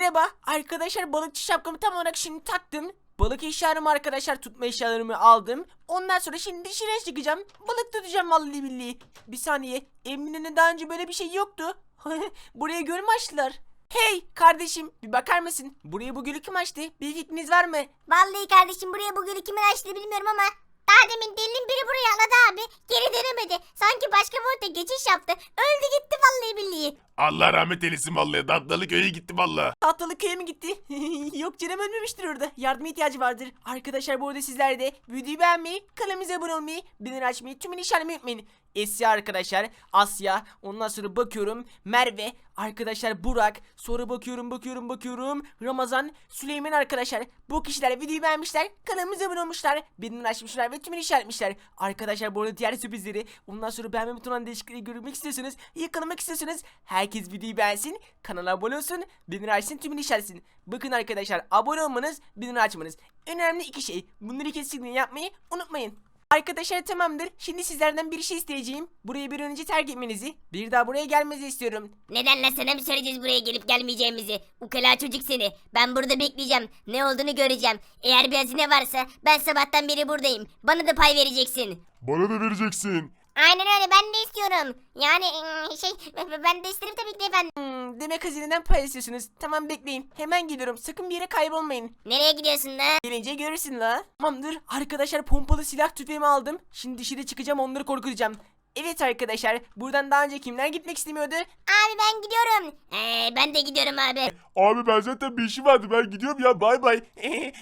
Merhaba arkadaşlar balıkçı şapkamı tam olarak şimdi taktım. Balık eşyalarımı arkadaşlar tutma eşyalarımı aldım. Ondan sonra şimdi dışarıya çıkacağım. Balık tutacağım vallahi billahi. Bir saniye Emine'nin daha önce böyle bir şey yoktu. Buraya göl mü açtılar? Hey kardeşim bir bakar mısın? Buraya bu gölü kim açtı? Bir fikriniz var mı? Vallahi kardeşim buraya bu gölü kimin açtığını bilmiyorum ama daha demin delinin biri buraya atladı abi. Geri dönemedi. Sanki başka orta geçiş yaptı. Öldü gitti vallahi billahi. Allah rahmet eylesin vallahi. Tatlılı köye gitti vallahi. Tatlılı köye mi gitti? Yok canım ölmemiştir orada. Yardıma ihtiyacı vardır. Arkadaşlar bu arada sizler de videoyu beğenmeyi, kanalımıza abone olmayı, bildirim açmayı, tümünü işaretlemeyi unutmayın. Esya arkadaşlar, Asya, ondan sonra bakıyorum Merve, arkadaşlar Burak, sonra bakıyorum bakıyorum bakıyorum Ramazan, Süleyman arkadaşlar. Bu kişiler videoyu beğenmişler, kanalımıza abone olmuşlar, bildirim açmışlar ve tümünü işaretmişler. Arkadaşlar bu arada diğer sürprizleri, ondan sonra beğenme butonundan değişiklikleri görmek istiyorsanız, yakalamak istiyorsanız herkes videoyu beğensin, kanala abone olsun, bildirim açsın, tümünü işaretsin. Bakın arkadaşlar abone olmanız, bildirim açmanız. Önemli iki şey. Bunları kesinlikle yapmayı unutmayın. Arkadaşlar tamamdır. Şimdi sizlerden bir şey isteyeceğim. Burayı bir önce terk etmenizi, bir daha buraya gelmenizi istiyorum. Neden lan sana mı söyleyeceğiz buraya gelip gelmeyeceğimizi? Ukala çocuk seni. Ben burada bekleyeceğim. Ne olduğunu göreceğim. Eğer bir hazine varsa ben sabahtan beri buradayım. Bana da pay vereceksin. Bana da vereceksin. Aynen öyle ben de istiyorum. Yani ıı, şey ben de isterim tabii ki efendim. Hmm, demek hazineden pay istiyorsunuz. Tamam bekleyin. Hemen geliyorum. Sakın bir yere kaybolmayın. Nereye gidiyorsun lan? Gelince görürsün la. Tamamdır. Arkadaşlar pompalı silah tüfeğimi aldım. Şimdi dışarı çıkacağım onları korkutacağım. Evet arkadaşlar buradan daha önce kimler gitmek istemiyordu? Abi ben gidiyorum. Ee, ben de gidiyorum abi. Abi ben zaten bir işim vardı. Ben gidiyorum ya. Bay bay.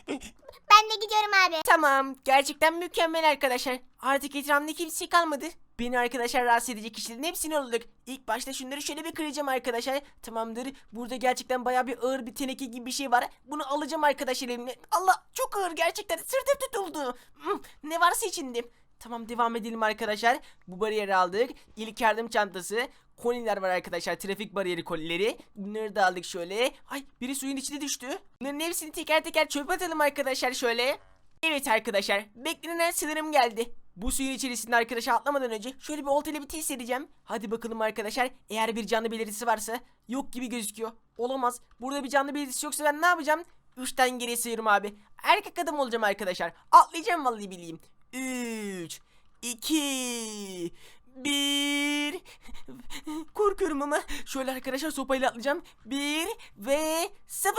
Ben de gidiyorum abi. Tamam gerçekten mükemmel arkadaşlar. Artık etrafımda kimse kalmadı. Beni arkadaşlar rahatsız edecek kişilerin hepsini olduk. İlk başta şunları şöyle bir kıracağım arkadaşlar. Tamamdır. Burada gerçekten baya bir ağır bir teneke gibi bir şey var. Bunu alacağım arkadaşlar elimle. Allah çok ağır gerçekten. Sırtım tutuldu. Hmm, Ne varsa içinde. Tamam devam edelim arkadaşlar. Bu bariyeri aldık. İlk yardım çantası. Koliler var arkadaşlar. Trafik bariyeri kolileri. Bunları da aldık şöyle. Ay biri suyun içine düştü. Bunların hepsini teker teker çöpe atalım arkadaşlar şöyle. Evet arkadaşlar. Beklenen sınırım geldi. Bu suyun içerisinde arkadaşlar atlamadan önce şöyle bir oltayla bir test edeceğim. Hadi bakalım arkadaşlar. Eğer bir canlı belirtisi varsa yok gibi gözüküyor. Olamaz. Burada bir canlı belirtisi yoksa ben ne yapacağım? Üçten geriye sayıyorum abi. Erkek adam olacağım arkadaşlar. Atlayacağım vallahi bileyim. 3 2 1 Korkuyorum ama şöyle arkadaşlar sopayla atlayacağım. 1 ve 0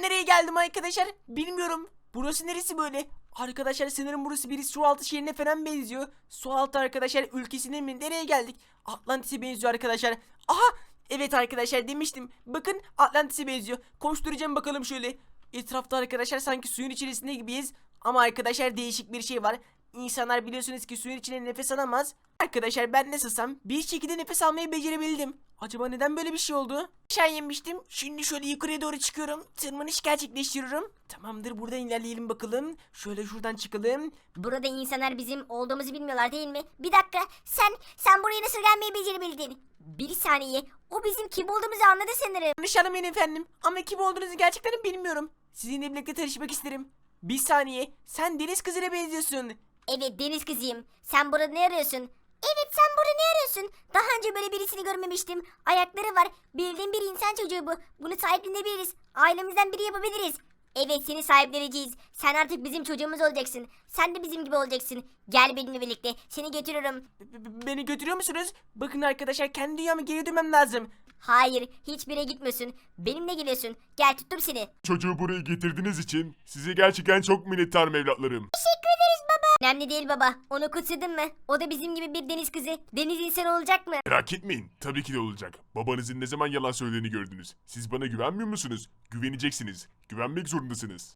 Nereye geldim arkadaşlar? Bilmiyorum. Burası neresi böyle? Arkadaşlar sanırım burası bir su altı şehrine falan benziyor. Su altı arkadaşlar ülkesine mi? Nereye geldik? Atlantis'e benziyor arkadaşlar. Aha! Evet arkadaşlar demiştim. Bakın Atlantis'e benziyor. Koşturacağım bakalım şöyle. Etrafta arkadaşlar sanki suyun içerisinde gibiyiz. Ama arkadaşlar değişik bir şey var. İnsanlar biliyorsunuz ki suyun içine nefes alamaz. Arkadaşlar ben nasılsam bir şekilde nefes almayı becerebildim. Acaba neden böyle bir şey oldu? Aşağı yemiştim. Şimdi şöyle yukarıya doğru çıkıyorum. Tırmanış gerçekleştiriyorum. Tamamdır buradan ilerleyelim bakalım. Şöyle şuradan çıkalım. Burada insanlar bizim olduğumuzu bilmiyorlar değil mi? Bir dakika sen sen buraya nasıl gelmeyi becerebildin? Bir saniye o bizim kim olduğumuzu anladı sanırım. Anlamayın efendim. Ama kim olduğunuzu gerçekten bilmiyorum. Sizinle birlikte tanışmak isterim. Bir saniye. Sen deniz kızına benziyorsun. Evet deniz kızıyım. Sen burada ne arıyorsun? Evet sen burada ne arıyorsun? Daha önce böyle birisini görmemiştim. Ayakları var. Bildiğin bir insan çocuğu bu. Bunu sahiplenebiliriz. Ailemizden biri yapabiliriz. Evet seni sahipleneceğiz. Sen artık bizim çocuğumuz olacaksın. Sen de bizim gibi olacaksın. Gel benimle birlikte. Seni götürürüm. B- b- beni götürüyor musunuz? Bakın arkadaşlar kendi dünyama geri dönmem lazım. Hayır hiçbir yere gitmiyorsun. Benimle geliyorsun. Gel tuttum seni. Çocuğu buraya getirdiğiniz için size gerçekten çok minnettarım evlatlarım. Teşekkür ederiz baba. Önemli değil baba. Onu kutsadın mı? O da bizim gibi bir deniz kızı. Deniz insanı olacak mı? Merak etmeyin. Tabii ki de olacak. Babanızın ne zaman yalan söylediğini gördünüz. Siz bana güvenmiyor musunuz? Güveneceksiniz. Güvenmek zorundasınız.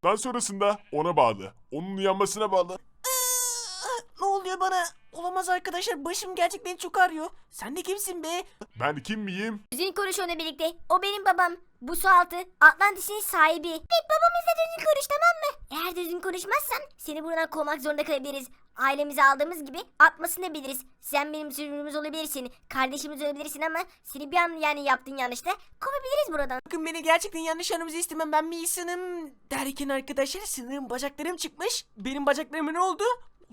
Daha sonrasında ona bağlı. Onun uyanmasına bağlı. Oluyor bana? Olamaz arkadaşlar başım gerçekten çok ağrıyor. Sen de kimsin be? Ben kim miyim? Düzgün konuş onunla birlikte. O benim babam. Bu su altı Atlantis'in sahibi. Evet babamızla düzgün konuş tamam mı? Eğer düzgün konuşmazsan seni buradan kovmak zorunda kalabiliriz. Ailemizi aldığımız gibi atmasını da biliriz. Sen benim sürümümüz olabilirsin. Kardeşimiz olabilirsin ama seni bir an yani yaptığın yanlışta kovabiliriz buradan. Bakın beni gerçekten yanlış anımızı istemem ben bir insanım. Derken arkadaşlar sanırım bacaklarım çıkmış. Benim bacaklarıma ne oldu?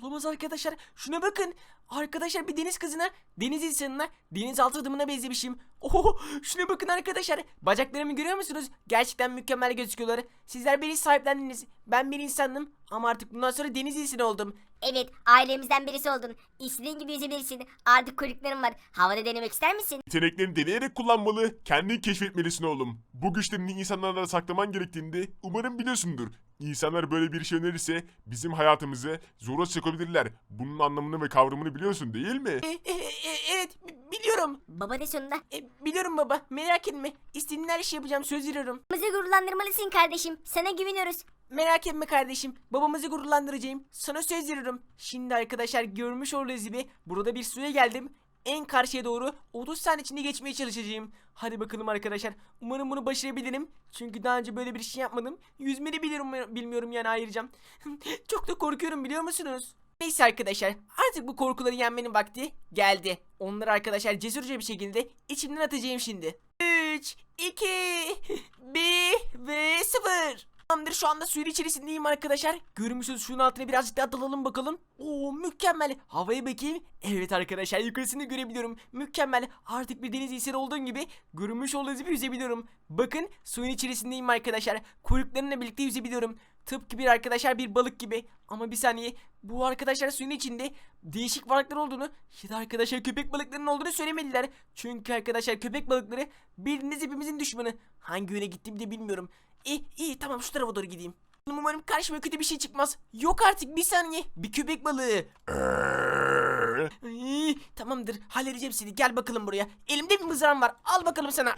Olamaz arkadaşlar. Şuna bakın. Arkadaşlar bir deniz kızına, deniz insanına, denizaltı adamına benzemişim. Oho, şuna bakın arkadaşlar. Bacaklarımı görüyor musunuz? Gerçekten mükemmel gözüküyorlar. Sizler beni sahiplendiniz. Ben bir insandım ama artık bundan sonra deniz insanı oldum. Evet ailemizden birisi oldun. İstediğin gibi yüzebilirsin. Artık kuyrukların var. Havada denemek ister misin? Yeteneklerini deneyerek kullanmalı, kendini keşfetmelisin oğlum. Bu güçlerini insanlardan saklaman gerektiğini de umarım biliyorsundur. İnsanlar böyle bir şey önerirse bizim hayatımızı zora sokabilirler. Bunun anlamını ve kavramını biliyorsun değil mi? E, e, e, evet bi- biliyorum. Baba ne sonunda? E, biliyorum baba merak etme. İstediğin her şeyi yapacağım söz veriyorum. Bizi gururlandırmalısın kardeşim. Sana güveniyoruz. Merak etme kardeşim. Babamızı gururlandıracağım. Sana söz veriyorum. Şimdi arkadaşlar görmüş olduğunuz gibi burada bir suya geldim. En karşıya doğru 30 saniye içinde geçmeye çalışacağım. Hadi bakalım arkadaşlar. Umarım bunu başarabilirim. Çünkü daha önce böyle bir şey yapmadım. Yüzmeyi de biliyorum, bilmiyorum yani ayıracağım. Çok da korkuyorum biliyor musunuz? Neyse arkadaşlar artık bu korkuları yenmenin vakti geldi. Onları arkadaşlar cesurca bir şekilde içimden atacağım şimdi. 3, 2, 1 ve 0. Tamamdır şu anda suyun içerisindeyim arkadaşlar. Görmüşsünüz suyun altına birazcık daha dalalım bakalım. Oo mükemmel. Havaya bakayım. Evet arkadaşlar yukarısını görebiliyorum. Mükemmel. Artık bir deniz insanı olduğum gibi görmüş olduğunuz gibi yüzebiliyorum. Bakın suyun içerisindeyim arkadaşlar. Kuyruklarımla birlikte yüzebiliyorum. Tıpkı bir arkadaşlar bir balık gibi. Ama bir saniye bu arkadaşlar suyun içinde değişik varlıklar olduğunu ya da arkadaşlar köpek balıklarının olduğunu söylemediler. Çünkü arkadaşlar köpek balıkları bildiğiniz hepimizin düşmanı. Hangi yöne gittiğimi de bilmiyorum. İyi iyi tamam şu tarafa doğru gideyim. Umarım karşıma kötü bir şey çıkmaz. Yok artık bir saniye. Bir köpek balığı. Ay, tamamdır halledeceğim seni gel bakalım buraya. Elimde bir mızrağım var al bakalım sana.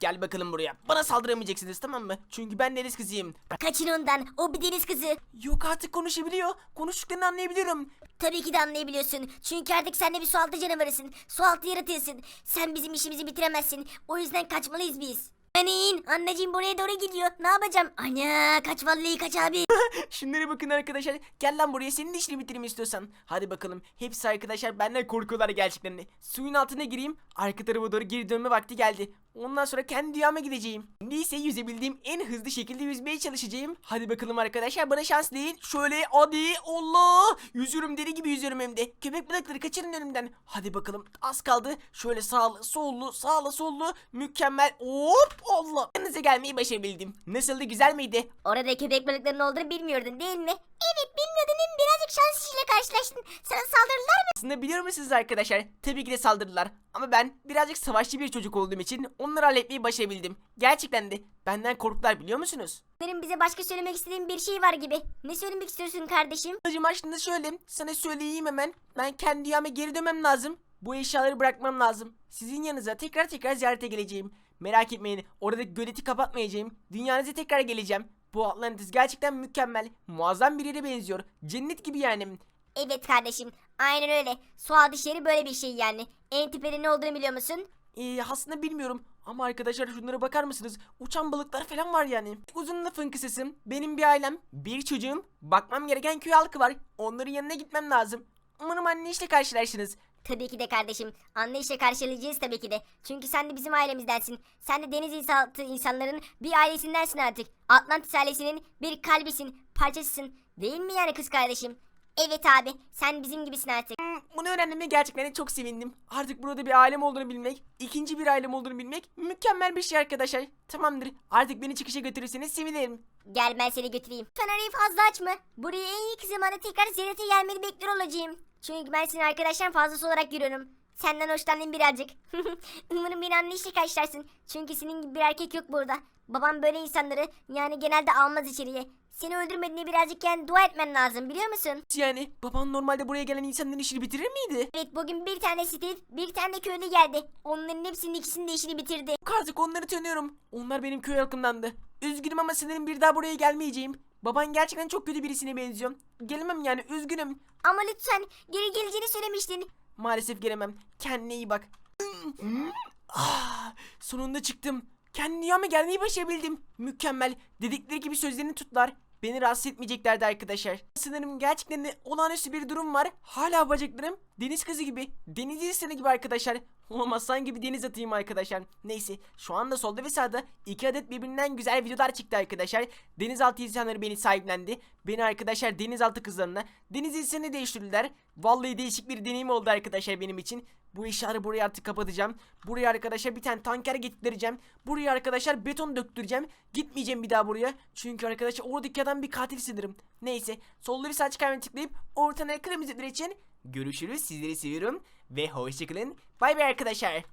Gel bakalım buraya. Bana saldıramayacaksınız tamam mı? Çünkü ben deniz kızıyım. Kaçın ondan. O bir deniz kızı. Yok artık konuşabiliyor. Konuştuklarını anlayabiliyorum. Tabii ki de anlayabiliyorsun. Çünkü artık sen de bir sualtı canavarısın. Sualtı yaratıyorsun. Sen bizim işimizi bitiremezsin. O yüzden kaçmalıyız biz. Anin anneciğim buraya doğru gidiyor. Ne yapacağım? Ana kaç vallahi kaç abi. Şunlara bakın arkadaşlar. Gel lan buraya senin işini bitireyim istiyorsan. Hadi bakalım. Hepsi arkadaşlar benden korkuyorlar gerçekten. Suyun altına gireyim. Arka tarafa doğru geri dönme vakti geldi. Ondan sonra kendi dünyama gideceğim. Şimdi ise yüzebildiğim en hızlı şekilde yüzmeye çalışacağım. Hadi bakalım arkadaşlar bana şans değil. Şöyle hadi Allah. Yüzüyorum deli gibi yüzüyorum hem de. Köpek balıkları kaçırın önümden. Hadi bakalım az kaldı. Şöyle sağlı sollu sağlı sollu. Mükemmel. Hop Allah. Yanınıza gelmeyi başarabildim. Nasıldı güzel miydi? Orada köpek balıklarının olduğunu bilmiyordun değil mi? Evet bilmiyordun değil mi? Birazcık şans işiyle karşılaştın. Sana saldırırlar mı? Aslında biliyor musunuz arkadaşlar? Tabii ki de saldırdılar. Ama ben birazcık savaşçı bir çocuk olduğum için onları halletmeyi başarabildim. Gerçekten de benden korktular biliyor musunuz? Benim bize başka söylemek istediğin bir şey var gibi. Ne söylemek istiyorsun kardeşim? Hacım aslında şöyle sana söyleyeyim hemen. Ben kendi dünyama geri dönmem lazım. Bu eşyaları bırakmam lazım. Sizin yanınıza tekrar tekrar ziyarete geleceğim. Merak etmeyin oradaki göleti kapatmayacağım. Dünyanıza tekrar geleceğim. Bu Atlantis gerçekten mükemmel. Muazzam bir yere benziyor. Cennet gibi yani. Evet kardeşim. Aynen öyle. Su dışarı böyle bir şey yani. En tepede ne olduğunu biliyor musun? Ee, aslında bilmiyorum ama arkadaşlar şunlara bakar mısınız? Uçan balıklar falan var yani. Uzun lafın kısası benim bir ailem, bir çocuğum, bakmam gereken köy halkı var. Onların yanına gitmem lazım. Umarım anne işte karşılaşırsınız. Tabii ki de kardeşim. Anlayışla karşılayacağız tabii ki de. Çünkü sen de bizim ailemizdensin. Sen de deniz insanı insanların bir ailesindensin artık. Atlantis ailesinin bir kalbisin, parçasısın. Değil mi yani kız kardeşim? Evet abi, sen bizim gibisin artık. Hmm, Bunu öğrendiğime gerçekten çok sevindim. Artık burada bir ailem olduğunu bilmek, ikinci bir ailem olduğunu bilmek mükemmel bir şey arkadaşlar. Tamamdır. Artık beni çıkışa götürürseniz sevinirim. Gel ben seni götüreyim. Arayı fazla açma. Buraya en iyi zamanda tekrar ziyarete gelmeni bekliyor olacağım. Çünkü ben senin arkadaştan fazlası olarak görüyorum. Senden hoşlandım birazcık. Umarım beni anlayışla karşılarsın. Çünkü senin gibi bir erkek yok burada. Babam böyle insanları yani genelde almaz içeriye. Seni öldürmediğine birazcık yani dua etmen lazım biliyor musun? Yani baban normalde buraya gelen insanların işini bitirir miydi? Evet bugün bir tane Steve bir tane de köylü geldi. Onların hepsinin ikisinin de işini bitirdi. Yok artık onları tanıyorum. Onlar benim köy halkımdandı. Üzgünüm ama sanırım bir daha buraya gelmeyeceğim. Baban gerçekten çok kötü birisine benziyor. Gelemem yani üzgünüm. Ama lütfen geri geleceğini söylemiştin. Maalesef gelemem. Kendine iyi bak. ah, sonunda çıktım. Kendi dünyama gelmeyi başarabildim. Mükemmel. Dedikleri gibi sözlerini tuttular. Beni rahatsız etmeyeceklerdi arkadaşlar. Sanırım gerçekten de olağanüstü bir durum var. Hala bacaklarım deniz kızı gibi, deniz insanı gibi arkadaşlar. Olamaz sanki gibi deniz atayım arkadaşlar. Neyse şu anda solda ve sağda iki adet birbirinden güzel videolar çıktı arkadaşlar. Denizaltı insanları beni sahiplendi. Beni arkadaşlar denizaltı kızlarına deniz insanı değiştirdiler. Vallahi değişik bir deneyim oldu arkadaşlar benim için. Bu işleri buraya artık kapatacağım. Buraya arkadaşlar bir tane tanker getireceğim. Buraya arkadaşlar beton döktüreceğim. Gitmeyeceğim bir daha buraya. Çünkü arkadaşlar oradaki adam bir katil sanırım. Neyse solda bir sağ çıkarmaya tıklayıp ortadan kırmızı için görüşürüz. Sizleri seviyorum ve hoşçakalın. Bay bay arkadaşlar.